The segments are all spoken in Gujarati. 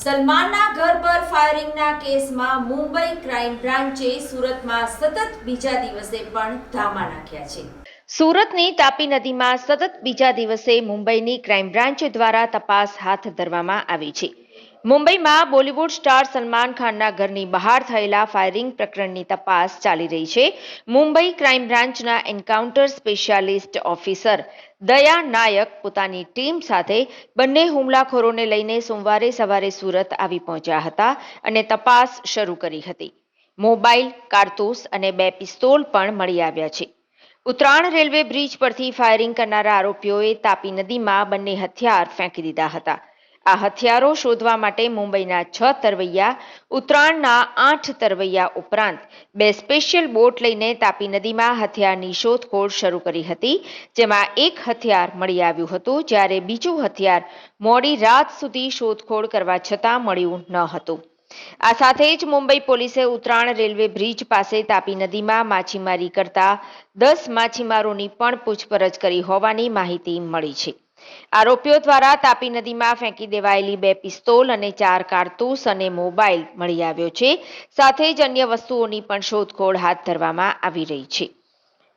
સલમાનના ઘર પર ફાયરિંગના કેસમાં મુંબઈ ક્રાઇમ બ્રાન્ચે સુરતમાં સતત બીજા દિવસે પણ ધામા નાખ્યા છે. સુરતની તાપી નદીમાં સતત બીજા દિવસે મુંબઈની ક્રાઇમ બ્રાન્ચ દ્વારા તપાસ હાથ ધરવામાં આવી છે. મુંબઈમાં બોલિવૂડ સ્ટાર સલમાન ખાનના ઘરની બહાર થયેલા ફાયરિંગ પ્રકરણની તપાસ ચાલી રહી છે. મુંબઈ ક્રાઇમ બ્રાન્ચના encounter specialist officer Daya Nayak પોતાની ટીમ સાથે બંને હુમલાખોરોને લઈને સોમવારે સવારે સુરત આવી પહોંચ્યા હતા અને તપાસ શરૂ કરી હતી. મોબાઈલ, કારતૂસ અને બે પિસ્તોલ પણ મળી આવ્યા છે. ઉત્તરાયણ રેલવે બ્રિજ પરથી ફાયરિંગ કરનારા આરોપીઓએ તાપી નદીમાં બંને હથિયાર ફેંકી દીધા હતા. આ હથિયારો શોધવા માટે મુંબઈના છ તરવૈયા, ઉત્તરાયણના આઠ તરવૈયા ઉપરાંત બે સ્પેશિયલ બોટ લઈને તાપી નદીમાં હથિયારની શોધખોળ શરૂ કરી હતી, જેમાં એક હથિયાર મળી આવ્યું હતું જ્યારે બીજું હથિયાર મોડી રાત સુધી શોધખોળ કરવા છતાં મળ્યું ન હતું. આ સાથે જ મુંબઈ પોલીસે ઉત્તરાયણ રેલવે બ્રિજ પાસે તાપી નદીમાં માછીમારી કરતા દસ માછીમારોની પણ પૂછપરછ કરી હોવાની માહિતી મળી છે. આરોપીઓ દ્વારા તાપી નદીમાં ફેંકી દેવાયેલી બે પિસ્તોલ અને ચાર કારતૂસ અને મોબાઈલ મળી આવ્યો છે. સાથે જ અન્ય વસ્તુઓની પણ શોધખોળ હાથ ધરવામાં આવી રહી છે.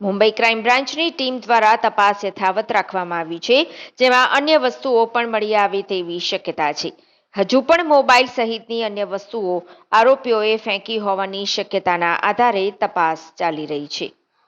મુંબઈ ક્રાઇમ બ્રાન્ચની ટીમ દ્વારા તપાસ યથાવત રાખવામાં આવી છે, જેમાં અન્ય વસ્તુઓ પણ મળી આવે તેવી શક્યતા છે. હજુ પણ મોબાઈલ સહિતની અન્ય વસ્તુઓ આરોપીઓએ ફેંકી હોવાની શક્યતાના આધારે તપાસ ચાલી રહી છે.